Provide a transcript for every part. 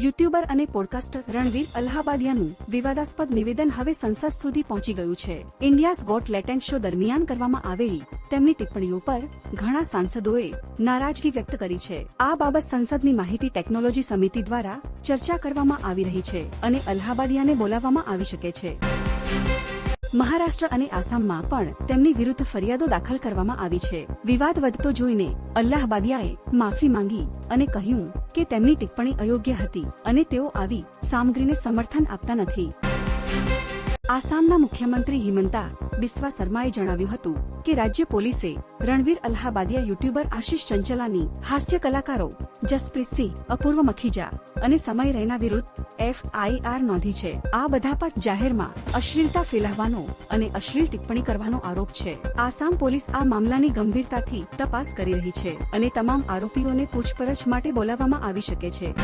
YouTuber અને podcaster Ranveer અલ્હાબાદિયાનું વિવાદાસ્પદ નિવેદન હવે સંસદ સુધી પહોંચી ગયું છે. ઇન્ડિયાઝ ગોટ લેટેન્ટ શો દરમિયાન કરવામાં આવેલી તેમની ટિપ્પણીઓ પર ઘણા સાંસદોએ નારાજગી વ્યક્ત કરી છે. આ બાબત સંસદની માહિતી ટેકનોલોજી સમિતિ દ્વારા ચર્ચા કરવામાં આવી રહી છે અને અલ્હાબાદિયાને બોલાવવામાં આવી શકે છે. મહારાષ્ટ્ર અને આસામમાં પણ તેમની વિરુદ્ધ ફરિયાદો દાખલ કરવામાં આવી છે. વિવાદ વધતો જોઈને અલ્લાહબાદિયાએ માફી માંગી અને કહ્યું કે તેમની ટિપ્પણી અયોગ્ય હતી અને તેઓ આવી સામગ્રીને સમર્થન આપતા નથી. આસામના મુખ્યમંત્રી હિમંતા બિસ્વા શર્માએ જણાવ્યું હતું કે રાજ્ય પોલીસે રણવીર અલ્હાબાદિયા યુટ્યુબર આશિષ ચંચલાની હાસ્ય કલાકારો જસપ્રીતસિંહ અપૂર્વ મખીજા અને સમય રૈના વિરુદ્ધ એફઆઈઆર નોંધી છે. આ બધા પર જાહેરમાં અશ્લીલતા ફેલાવવાનો અને અશ્લીલ ટિપ્પણી કરવાનો આરોપ છે. આસામ પોલીસ આ મામલાની ગંભીરતાથી તપાસ કરી રહી છે અને તમામ આરોપીઓને પૂછપરછ માટે બોલાવવામાં આવી શકે છે.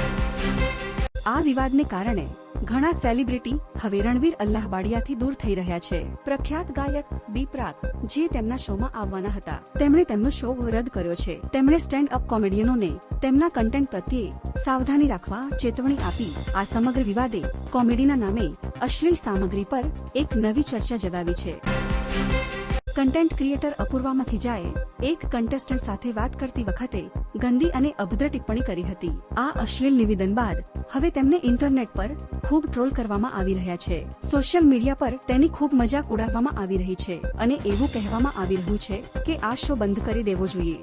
આ વિવાદને કારણે ઘણા સેલિબ્રિટી હવે રણવીર અલ્લાહબાડિયાથી દૂર થઈ રહ્યા છે. પ્રખ્યાત ગાયક બી જે તેમના શોમાં આવવાના હતા. તેમણે તેમનો શો રદ કર્યો છે. તેમણે સ્ટેન્ડ અપ કોમેડિયનોને તેમના કન્ટેન્ટ પ્રત્યે સાવધાની રાખવા ચેતવણી આપી. આ સમગ્ર વિવાદે કોમેડીના નામે અશ્લીલ સામગ્રી પર એક નવી ચર્ચા જગાવી છે. કન્ટેન્ટ ક્રિએટર અપૂર્વા મખીજાએ એક કન્ટેસ્ટન્ટ સાથે વાત કરતી વખતે ગંદી અને અભદ્ર ટિપ્પણી કરી હતી. આ અશ્લીલ નિવેદન બાદ હવે તેમને ઇન્ટરનેટ પર ખૂબ ટ્રોલ કરવામાં આવી રહ્યા છે. સોશિયલ મીડિયા પર તેની ખૂબ મજાક ઉડાવવામાં આવી રહી છે અને એવું કહેવામાં આવી રહ્યું છે કે આ શો બંધ કરી દેવો જોઈએ.